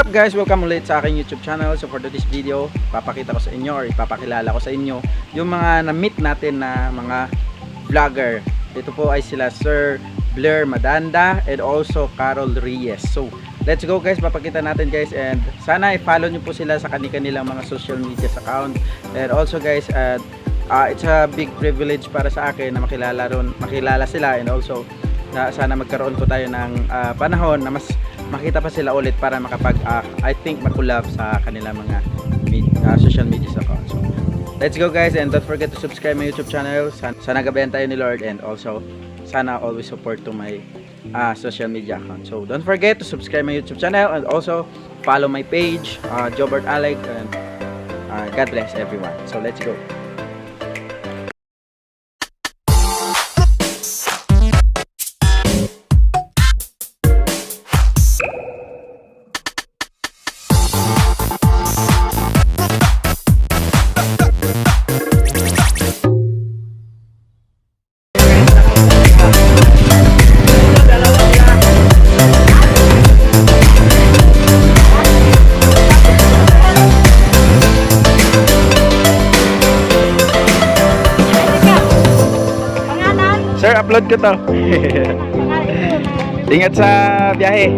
What's up guys? Welcome ulit sa aking YouTube channel. So for this video, papakita ko sa inyo or ipapakilala ko sa inyo yung mga na-meet natin na mga vlogger. Ito po ay sila Sir Blair Madanda and also Carol Reyes. So let's go guys, papakita natin guys and sana i-follow nyo po sila sa kanilang mga social media account. And also guys, at uh, it's a big privilege para sa akin na makilala ron, makilala sila and also na sana magkaroon po tayo ng ah, panahon na mas makita pa sila ulit para makapag ah, I think makulab sa kanilang mga med- ah, social media accounts. So, let's go guys and don't forget to subscribe my YouTube channel. Sana, sana gabayan tayo ni Lord and also sana always support to my ah, social media account. So don't forget to subscribe my YouTube channel and also follow my page, uh, Jobert Alec and ah, God bless everyone. So let's go. Pangalan? Sir, upload ko to. Ingat sa biyahe.